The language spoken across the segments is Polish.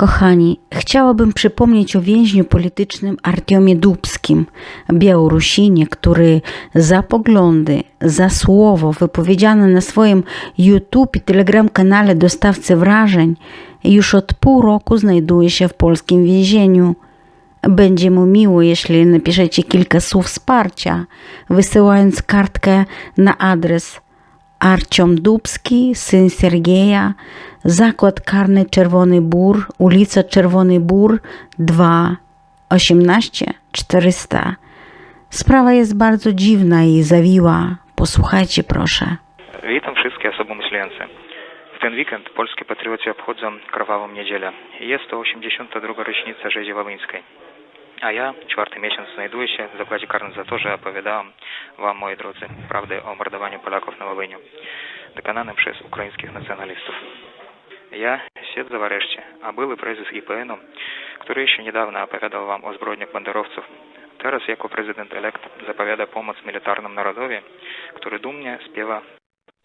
Kochani, chciałabym przypomnieć o więźniu politycznym Artiomie Dubskim, Białorusinie, który za poglądy, za słowo wypowiedziane na swoim YouTube i Telegram kanale dostawcy wrażeń już od pół roku znajduje się w polskim więzieniu. Będzie mu miło, jeśli napiszecie kilka słów wsparcia, wysyłając kartkę na adres Arciom Dubski, syn Siergieja, Zakład Karny Czerwony Bór, ulica Czerwony Bór 2, 18 400. Sprawa jest bardzo dziwna i zawiła. Posłuchajcie proszę. Witam wszystkie osoby myślące. W ten weekend polskie patrioci obchodzą krwawą niedzielę. Jest to 82. rocznica rzezi wołyńskiej. A ja czwarty miesiąc znajduję się w zakładzie karnym za to, że opowiadałem Wam, moi drodzy, prawdę o mordowaniu Polaków na Wołyniu, dokonanym przez ukraińskich nacjonalistów. Ja siedzę w areszcie, a były prezes IPN-u, który jeszcze niedawno opowiadał Wam o zbrodniach banderowców, teraz jako prezydent elekt zapowiada pomoc militarnym narodowi, który dumnie śpiewa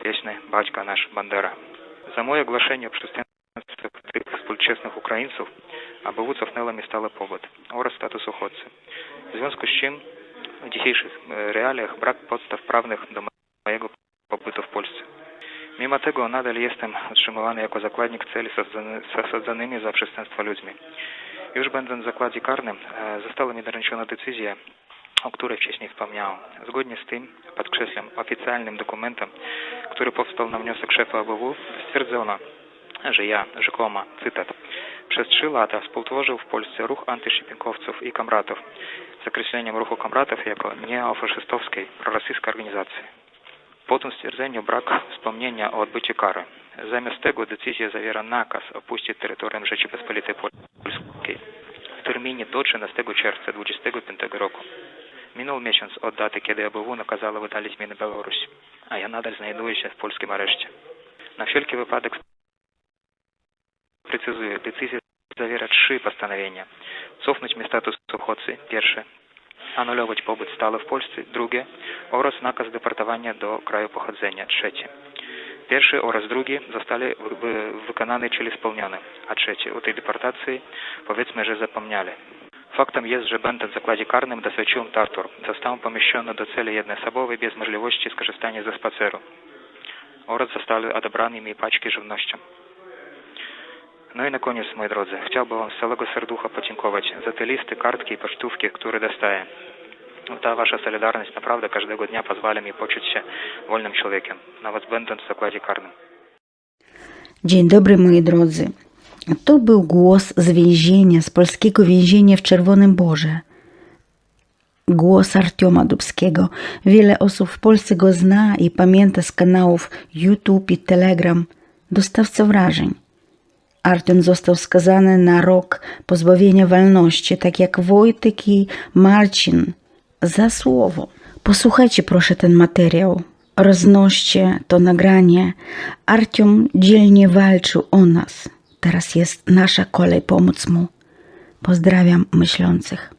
pieśń Baćka nasz Bandera. Za moje ogłoszenie o ABW cofnęła mi stały pobyt oraz status uchodźcy. W związku z czym w dzisiejszych realiach brak podstaw prawnych do mojego pobytu w Polsce. Mimo tego nadal jestem utrzymywany jako zakładnik celi z osadzonymi za przestępstwa ludźmi. Już będąc w zakładzie karnym została mi doręczona decyzja, o której wcześniej wspomniałem. Zgodnie z tym, podkreślam, oficjalnym dokumentem, który powstał na wniosek szefa ABW, stwierdzono, że ja, rzekomo, cytat, przez trzy lata współtworzył w Polsce ruch antyszczypienkowców i kamratów z określeniem ruchu kamratów jako neofaszystowskiej, prorosyjskiej organizacji. Po tym stwierdzeniu brak wspomnienia o odbyciu kary. Zamiast tego decyzja zawiera nakaz opuścić terytorium Rzeczypospolitej Polskiej w terminie do 13 czerwca 2025 roku. Minął miesiąc od daty, kiedy ABW nakazało wydalić mnie na Białoruś, a ja nadal znajduję się w polskim areszcie. Na wszelki wypadek precyzuję, decyzja zawiera trzy postanowienia. Cofnąć status uchodźcy, pierwsze. Anulować pobyt stały w Polsce, drugie. Oraz nakaz deportowania do kraju pochodzenia, trzecie. Pierwszy oraz drugi zostali wy wykonane, czyli spełnione, a trzecie, o tej deportacji powiedzmy, że zapomnieli. Faktem jest, że będąc w zakładzie karnym doświadczyłem tortur. Zostałem pomieszczony do celi jednoosobowej bez możliwości skorzystania ze spaceru oraz zostały odebrane mi paczki żywnością. No i na koniec, moi drodzy, chciałbym Wam z całego serducha podziękować za te listy, kartki i pocztówki, które dostaję. Ta Wasza solidarność naprawdę każdego dnia pozwala mi poczuć się wolnym człowiekiem, nawet będąc w zakładzie karnym. Dzień dobry moi drodzy. To był głos z więzienia, z polskiego więzienia w Czerwonym Borze. Głos Artioma Dubskiego. Wiele osób w Polsce go zna i pamięta z kanałów YouTube i Telegram. Dostawca wrażeń. Artem został skazany na rok pozbawienia wolności, tak jak Wojtek i Marcin, za słowo. Posłuchajcie proszę ten materiał. Roznoście to nagranie. Artiom dzielnie walczył o nas. Teraz jest nasza kolej pomóc mu. Pozdrawiam myślących.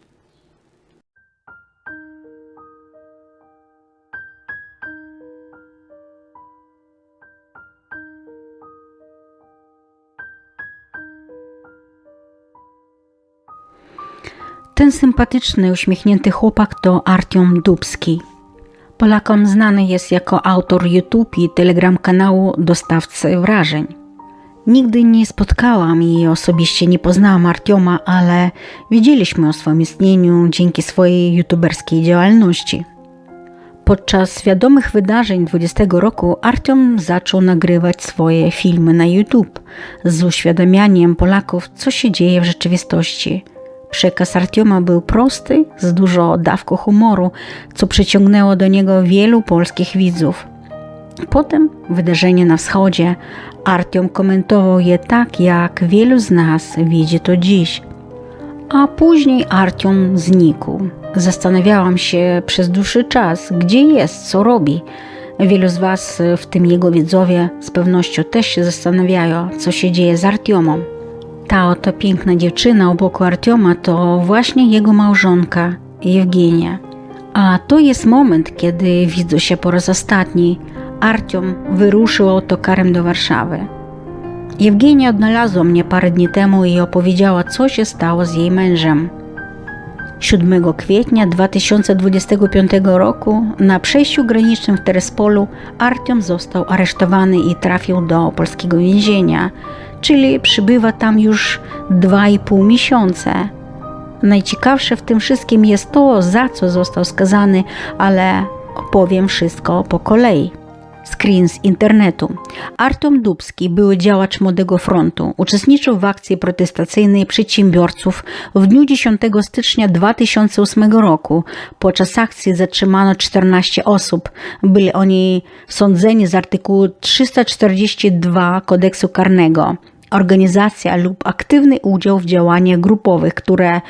Ten sympatyczny, uśmiechnięty chłopak to Artiom Dubski. Polakom znany jest jako autor YouTube i Telegram kanału Dostawcy Wrażeń. Nigdy nie spotkałam i osobiście nie poznałam Artioma, ale wiedzieliśmy o swoim istnieniu dzięki swojej youtuberskiej działalności. Podczas świadomych wydarzeń 20 roku Artiom zaczął nagrywać swoje filmy na YouTube z uświadamianiem Polaków, co się dzieje w rzeczywistości. Przekaz Artioma był prosty, z dużo dawką humoru, co przyciągnęło do niego wielu polskich widzów. Potem wydarzenia na wschodzie. Artiom komentował je tak, jak wielu z nas widzi to dziś. A później Artiom znikł. Zastanawiałam się przez dłuższy czas, gdzie jest, co robi. Wielu z Was, w tym jego widzowie, z pewnością też się zastanawiają, co się dzieje z Artiomem. Ta oto piękna dziewczyna u boku Artioma to właśnie jego małżonka, Jewgenia. A to jest moment, kiedy widzą się po raz ostatni. Artiom wyruszył autokarem do Warszawy. Jewgenia odnalazła mnie parę dni temu i opowiedziała, co się stało z jej mężem. 7 kwietnia 2025 roku na przejściu granicznym w Terespolu Artiom został aresztowany i trafił do polskiego więzienia, czyli przybywa tam już 2,5 miesiące. Najciekawsze w tym wszystkim jest to, za co został skazany, ale opowiem wszystko po kolei. Screen z internetu. Artom Dubski, były działacz Młodego Frontu, uczestniczył w akcji protestacyjnej przedsiębiorców w dniu 10 stycznia 2008 roku. Podczas akcji zatrzymano 14 osób. Byli oni sądzeni z artykułu 342 kodeksu karnego. Organizacja lub aktywny udział w działaniach grupowych, które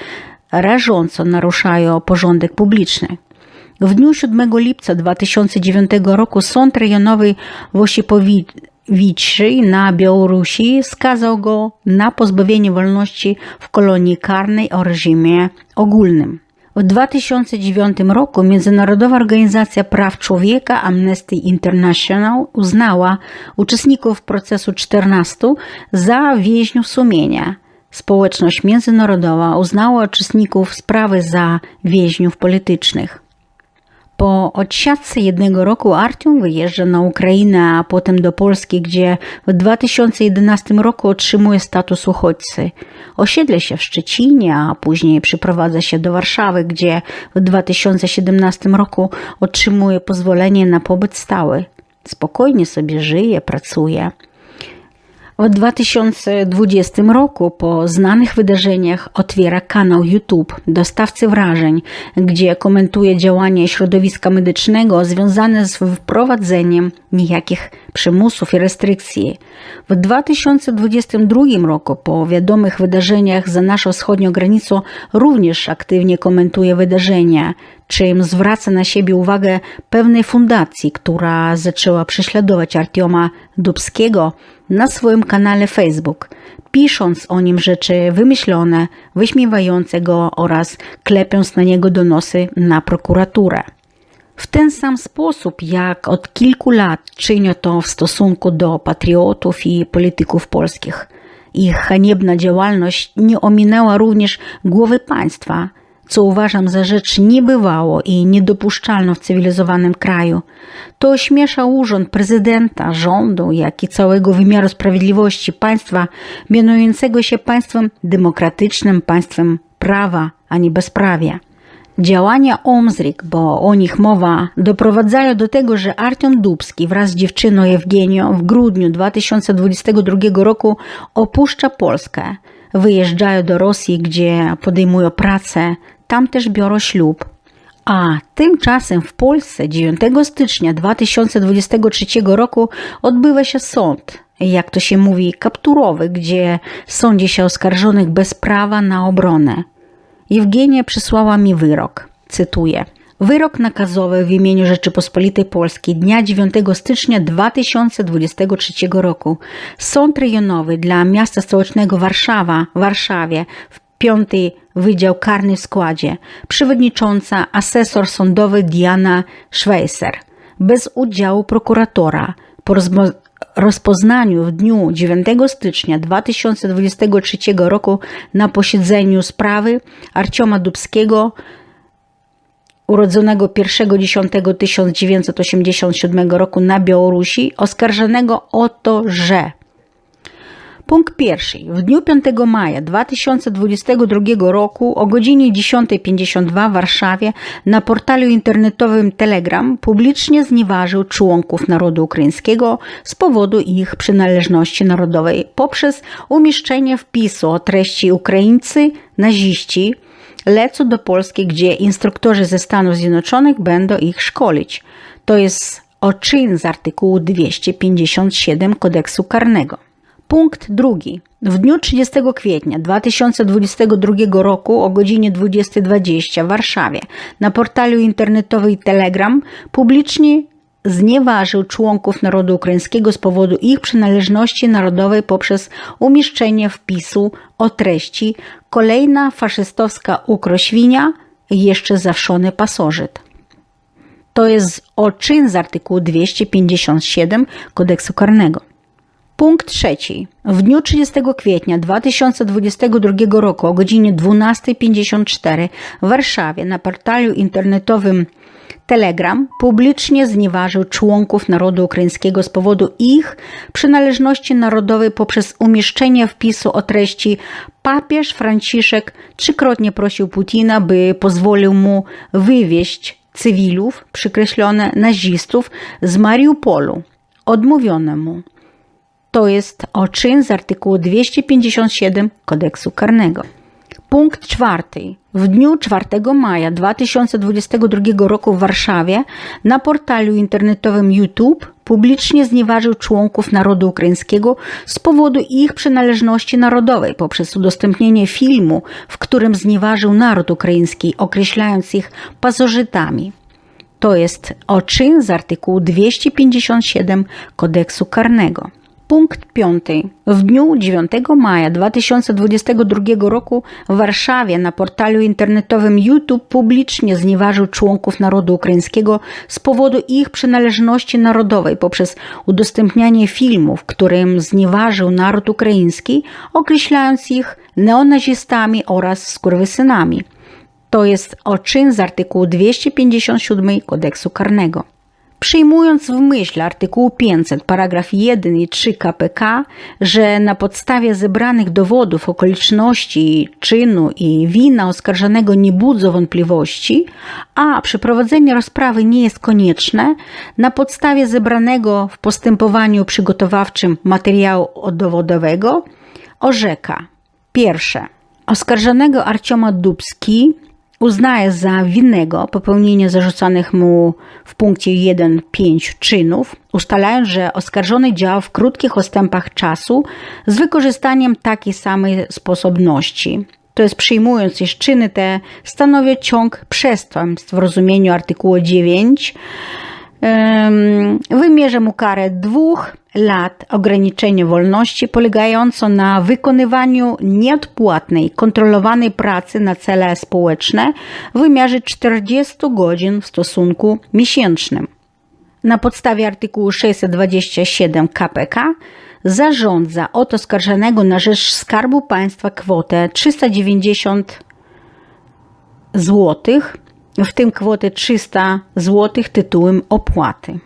rażąco naruszają porządek publiczny. W dniu 7 lipca 2009 roku Sąd Rejonowy w Osipowiczy na Białorusi skazał go na pozbawienie wolności w kolonii karnej o reżimie ogólnym. W 2009 roku Międzynarodowa Organizacja Praw Człowieka Amnesty International uznała uczestników procesu 14 za więźniów sumienia. Społeczność międzynarodowa uznała uczestników sprawy za więźniów politycznych. Po odsiadce jednego roku Artium wyjeżdża na Ukrainę, a potem do Polski, gdzie w 2011 roku otrzymuje status uchodźcy. Osiedle się w Szczecinie, a później przyprowadza się do Warszawy, gdzie w 2017 roku otrzymuje pozwolenie na pobyt stały. Spokojnie sobie żyje, pracuje. W 2020 roku po znanych wydarzeniach otwiera kanał YouTube Dostawcy Wrażeń, gdzie komentuje działania środowiska medycznego związane z wprowadzeniem niejakich przymusów i restrykcji. W 2022 roku po wiadomych wydarzeniach za naszą wschodnią granicą również aktywnie komentuje wydarzenia, czym zwraca na siebie uwagę pewnej fundacji, która zaczęła prześladować Artioma Dubskiego na swoim kanale Facebook, pisząc o nim rzeczy wymyślone, wyśmiewające go oraz klepiąc na niego donosy na prokuraturę. W ten sam sposób, jak od kilku lat czynią to w stosunku do patriotów i polityków polskich. Ich haniebna działalność nie ominęła również głowy państwa, co uważam za rzecz niebywało i niedopuszczalną w cywilizowanym kraju. To ośmiesza urząd prezydenta, rządu, jak i całego wymiaru sprawiedliwości państwa, mianującego się państwem demokratycznym, państwem prawa, a nie bezprawia. Działania Omzrik, bo o nich mowa, doprowadzają do tego, że Artiom Dubski wraz z dziewczyną Jewgenią w grudniu 2022 roku opuszcza Polskę. Wyjeżdżają do Rosji, gdzie podejmują pracę, tam też biorą ślub. A tymczasem w Polsce 9 stycznia 2023 roku odbywa się sąd, jak to się mówi, kapturowy, gdzie sądzi się oskarżonych bez prawa na obronę. Jewgenia przysłała mi wyrok. Cytuję. Wyrok nakazowy w imieniu Rzeczypospolitej Polskiej dnia 9 stycznia 2023 roku. Sąd rejonowy dla miasta stołecznego Warszawa, Warszawie w piąty Wydział Karny w składzie. Przewodnicząca asesor sądowy Diana Schweizer. Bez udziału prokuratora. Po rozpoznaniu w dniu 9 stycznia 2023 roku na posiedzeniu sprawy Arcioma Dubskiego urodzonego 1.10.1987 roku na Białorusi, oskarżonego o to, że Punkt pierwszy. W dniu 5 maja 2022 roku o godzinie 10.52 w Warszawie na portalu internetowym Telegram publicznie znieważył członków narodu ukraińskiego z powodu ich przynależności narodowej poprzez umieszczenie wpisu o treści Ukraińcy, naziści, lecą do Polski, gdzie instruktorzy ze Stanów Zjednoczonych będą ich szkolić. To jest oczyn z artykułu 257 kodeksu karnego. Punkt drugi. W dniu 30 kwietnia 2022 roku o godzinie 20.20 w Warszawie na portalu internetowym Telegram publicznie znieważył członków narodu ukraińskiego z powodu ich przynależności narodowej poprzez umieszczenie wpisu o treści kolejna faszystowska ukroświnia jeszcze zawszony pasożyt. To jest oczyn z artykułu 257 kodeksu karnego. Punkt trzeci. W dniu 30 kwietnia 2022 roku o godzinie 12.54 w Warszawie na portalu internetowym Telegram publicznie znieważył członków narodu ukraińskiego z powodu ich przynależności narodowej poprzez umieszczenie wpisu o treści papież Franciszek trzykrotnie prosił Putina, by pozwolił mu wywieźć cywilów, przykreślone nazistów, z Mariupolu. Odmówiono mu. To jest o czyn z artykułu 257 kodeksu karnego. Punkt czwarty. W dniu 4 maja 2022 roku w Warszawie na portalu internetowym YouTube publicznie znieważył członków narodu ukraińskiego z powodu ich przynależności narodowej poprzez udostępnienie filmu, w którym znieważył naród ukraiński, określając ich pasożytami. To jest o czyn z artykułu 257 kodeksu karnego. Punkt 5. W dniu 9 maja 2022 roku w Warszawie na portalu internetowym YouTube publicznie znieważył członków narodu ukraińskiego z powodu ich przynależności narodowej poprzez udostępnianie filmu, w którym znieważył naród ukraiński, określając ich neonazistami oraz skurwysynami. To jest o czyn z artykułu 257 kodeksu karnego. Przyjmując w myśl artykułu 500, paragraf 1 i 3 KPK, że na podstawie zebranych dowodów, okoliczności, czynu i wina oskarżonego nie budzą wątpliwości, a przeprowadzenie rozprawy nie jest konieczne, na podstawie zebranego w postępowaniu przygotowawczym materiału dowodowego orzeka pierwsze. Oskarżonego Arcioma Dubski uznaje za winnego popełnienie zarzucanych mu w punkcie 1.5 czynów, ustalając, że oskarżony działał w krótkich odstępach czasu z wykorzystaniem takiej samej sposobności. To jest przyjmując, iż czyny te stanowią ciąg przestępstw w rozumieniu artykułu 9, wymierza mu karę dwóch lat ograniczenia wolności polegającą na wykonywaniu nieodpłatnej, kontrolowanej pracy na cele społeczne w wymiarze 40 godzin w stosunku miesięcznym. Na podstawie artykułu 627 KPK zarządza od oskarżonego na rzecz Skarbu Państwa kwotę 390 złotych w tym kwotę 300 zł tytułem opłaty.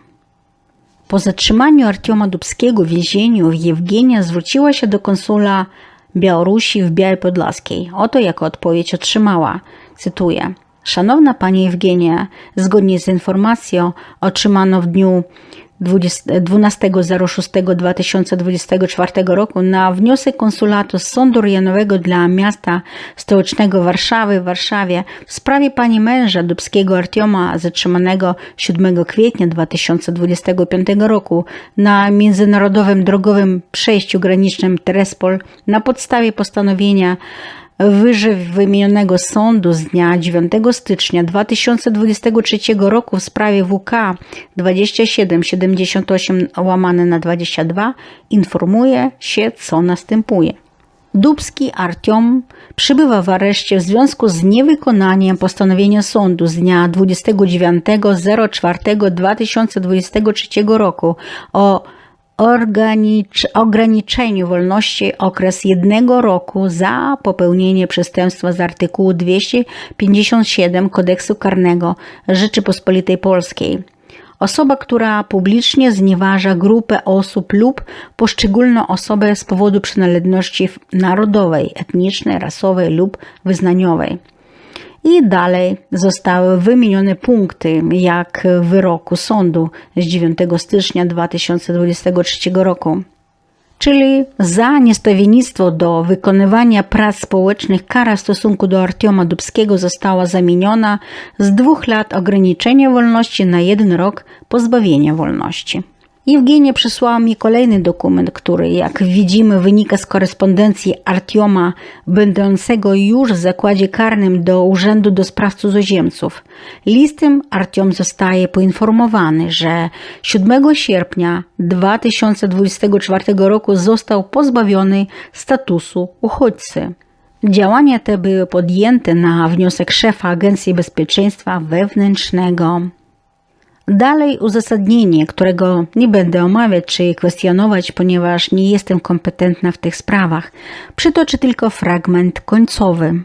Po zatrzymaniu Artioma Dubskiego w więzieniu Jewgenia zwróciła się do konsula Białorusi w Białej Podlaskiej. Oto jako odpowiedź otrzymała, cytuję, Szanowna Pani Jewgenia, zgodnie z informacją otrzymaną w dniu 12.06.2024 roku na wniosek konsulatu Sądu Rejonowego dla miasta stołecznego Warszawy w Warszawie w sprawie pani męża Dubskiego Artioma zatrzymanego 7 kwietnia 2025 roku na międzynarodowym drogowym przejściu granicznym Terespol na podstawie postanowienia wyżej wymienionego sądu z dnia 9 stycznia 2023 roku w sprawie WK 2778 łamane na 22 informuje się, co następuje. Dubski Artiom przybywa w areszcie w związku z niewykonaniem postanowienia sądu z dnia 29.04.2023 roku o ograniczeniu wolności okres jednego roku za popełnienie przestępstwa z artykułu 257 Kodeksu Karnego Rzeczypospolitej Polskiej. Osoba, która publicznie znieważa grupę osób lub poszczególną osobę z powodu przynależności narodowej, etnicznej, rasowej lub wyznaniowej. I dalej zostały wymienione punkty, jak w wyroku sądu z 9 stycznia 2023 roku. Czyli za niestawiennictwo do wykonywania prac społecznych kara w stosunku do Artioma Dubskiego została zamieniona z dwóch lat ograniczenia wolności na jeden rok pozbawienia wolności. Jewgenia przysłała mi kolejny dokument, który, jak widzimy, wynika z korespondencji Artioma, będącego już w zakładzie karnym do Urzędu do Spraw Cudzoziemców. Listem Artiom zostaje poinformowany, że 7 sierpnia 2024 roku został pozbawiony statusu uchodźcy. Działania te były podjęte na wniosek szefa Agencji Bezpieczeństwa Wewnętrznego. Dalej uzasadnienie, którego nie będę omawiać czy kwestionować, ponieważ nie jestem kompetentna w tych sprawach. Przytoczę tylko fragment końcowy.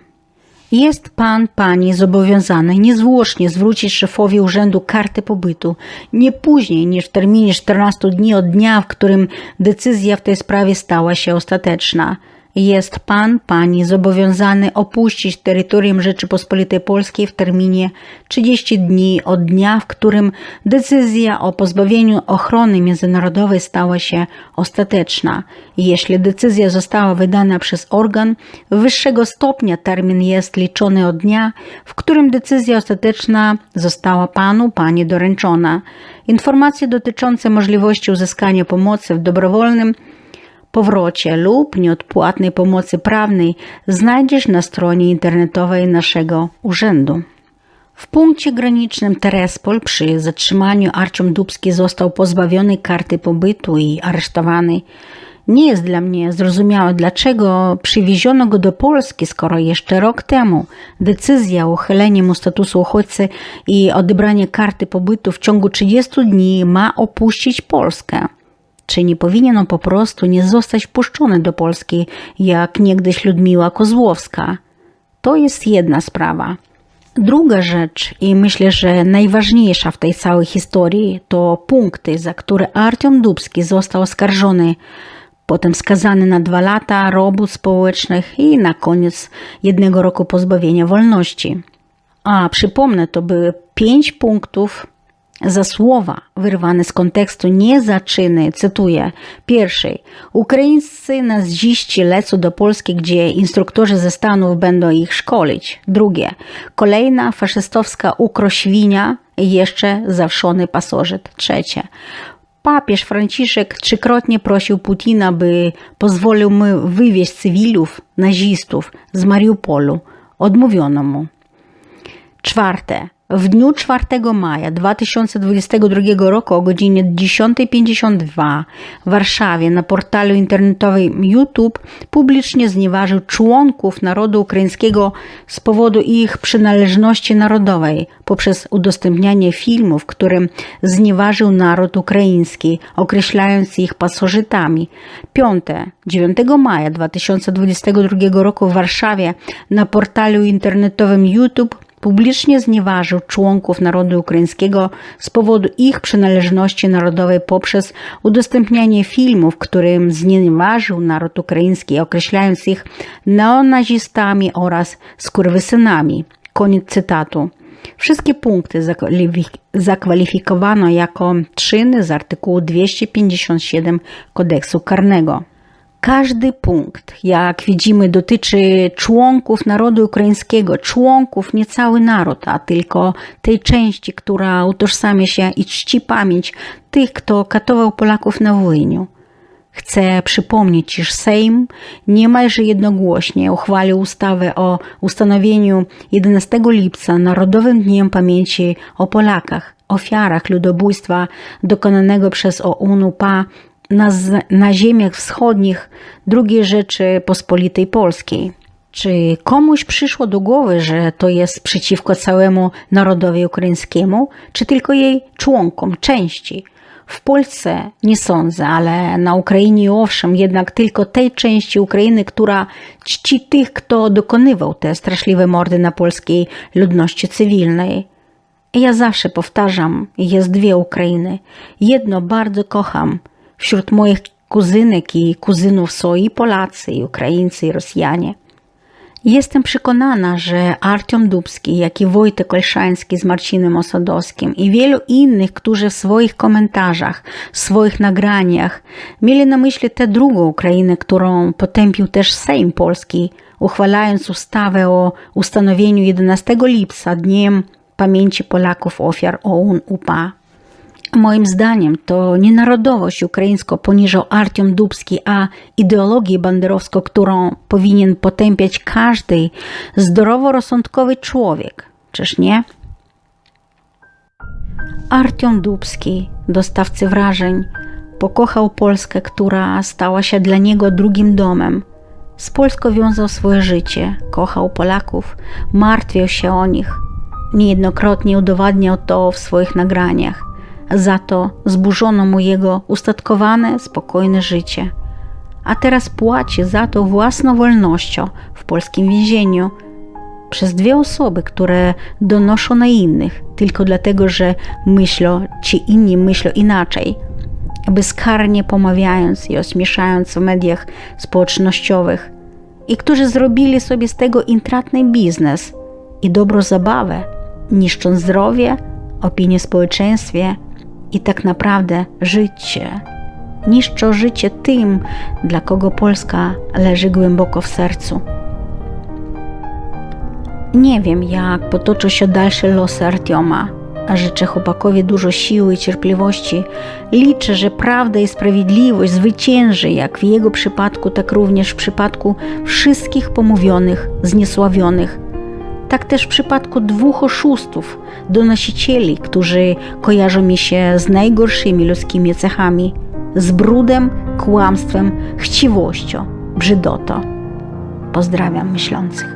Jest pan, pani zobowiązany niezwłocznie zwrócić szefowi urzędu kartę pobytu nie później niż w terminie 14 dni od dnia, w którym decyzja w tej sprawie stała się ostateczna. Jest pan, pani zobowiązany opuścić terytorium Rzeczypospolitej Polskiej w terminie 30 dni od dnia, w którym decyzja o pozbawieniu ochrony międzynarodowej stała się ostateczna. Jeśli decyzja została wydana przez organ wyższego stopnia, termin jest liczony od dnia, w którym decyzja ostateczna została panu, pani doręczona. Informacje dotyczące możliwości uzyskania pomocy w dobrowolnym powrocie lub nieodpłatnej pomocy prawnej znajdziesz na stronie internetowej naszego urzędu. W punkcie granicznym Terespol przy zatrzymaniu Arciom Dubski został pozbawiony karty pobytu i aresztowany. Nie jest dla mnie zrozumiałe, dlaczego przywieziono go do Polski, skoro jeszcze rok temu decyzja o uchyleniu mu statusu uchodźcy i odebranie karty pobytu w ciągu 30 dni ma opuścić Polskę. Czy nie powinien on po prostu nie zostać puszczony do Polski, jak niegdyś Ludmiła Kozłowska? To jest jedna sprawa. Druga rzecz, i myślę, że najważniejsza w tej całej historii, to punkty, za które Artiom Dubski został oskarżony, potem skazany na dwa lata robót społecznych i na koniec jednego roku pozbawienia wolności. A przypomnę, to były pięć punktów za słowa wyrwane z kontekstu nie za czyny, cytuję, pierwszej, ukraińscy naziści lecą do Polski, gdzie instruktorzy ze Stanów będą ich szkolić. Drugie, kolejna faszystowska ukroświnia i jeszcze zawszony pasożyt. Trzecie, papież Franciszek trzykrotnie prosił Putina, by pozwolił mu wywieźć cywilów, nazistów z Mariupolu. Odmówiono mu. Czwarte, w dniu 4 maja 2022 roku o godzinie 10.52 w Warszawie na portalu internetowym YouTube publicznie znieważył członków narodu ukraińskiego z powodu ich przynależności narodowej poprzez udostępnianie filmu, w którym znieważył naród ukraiński, określając ich pasożytami. Piąte, 9 maja 2022 roku w Warszawie na portalu internetowym YouTube publicznie znieważył członków narodu ukraińskiego z powodu ich przynależności narodowej poprzez udostępnianie filmu, w którym znieważył naród ukraiński, określając ich neonazistami oraz skurwysynami. Koniec cytatu. Wszystkie punkty zakwalifikowano jako czyny z artykułu 257 kodeksu karnego. Każdy punkt, jak widzimy, dotyczy członków narodu ukraińskiego, członków, nie cały naród, a tylko tej części, która utożsamia się i czci pamięć tych, kto katował Polaków na wojnie. Chcę przypomnieć, iż Sejm niemalże jednogłośnie uchwalił ustawę o ustanowieniu 11 lipca Narodowym Dniem Pamięci o Polakach, ofiarach ludobójstwa dokonanego przez OUN-UPA na, na ziemiach wschodnich II Rzeczypospolitej Polskiej. Czy komuś przyszło do głowy, że to jest przeciwko całemu narodowi ukraińskiemu, czy tylko jej członkom, części? W Polsce nie sądzę, ale na Ukrainie owszem, jednak tylko tej części Ukrainy, która czci tych, kto dokonywał te straszliwe mordy na polskiej ludności cywilnej. Ja zawsze powtarzam, jest dwie Ukrainy. Jedno bardzo kocham – Wśród moich kuzynek i kuzynów są i Polacy, i Ukraińcy, i Rosjanie. Jestem przekonana, że Artiom Dubski, jak i Wojtek Olszański z Marcinem Osadowskim i wielu innych, którzy w swoich komentarzach, w swoich nagraniach mieli na myśli tę drugą Ukrainę, którą potępił też Sejm Polski, uchwalając ustawę o ustanowieniu 11 lipca Dniem Pamięci Polaków ofiar OUN-UPA. Moim zdaniem to nie narodowość ukraińską poniżał Artiom Dubski, a ideologię banderowską, którą powinien potępiać każdy zdroworozsądkowy człowiek. Czyż nie? Artiom Dubski, dostawcy wrażeń, pokochał Polskę, która stała się dla niego drugim domem. Z Polską wiązał swoje życie, kochał Polaków, martwił się o nich. Niejednokrotnie udowadniał to w swoich nagraniach – za to zburzono mu jego ustatkowane, spokojne życie. A teraz płaci za to własną wolnością w polskim więzieniu przez dwie osoby, które donoszą na innych tylko dlatego, że myślą, czy inni myślą inaczej, bezkarnie pomawiając i ośmieszając w mediach społecznościowych, i którzy zrobili sobie z tego intratny biznes i dobrą zabawę, niszcząc zdrowie, opinię społeczeństwie i tak naprawdę życie. Niszczą życie tym, dla kogo Polska leży głęboko w sercu. Nie wiem, jak potoczą się dalsze losy Artioma, życzę chłopakowi dużo siły i cierpliwości. Liczę, że prawda i sprawiedliwość zwycięży, jak w jego przypadku, tak również w przypadku wszystkich pomówionych, zniesławionych. Tak też w przypadku dwóch oszustów, donosicieli, którzy kojarzą mi się z najgorszymi ludzkimi cechami z brudem, kłamstwem, chciwością, brzydotą. Pozdrawiam myślących.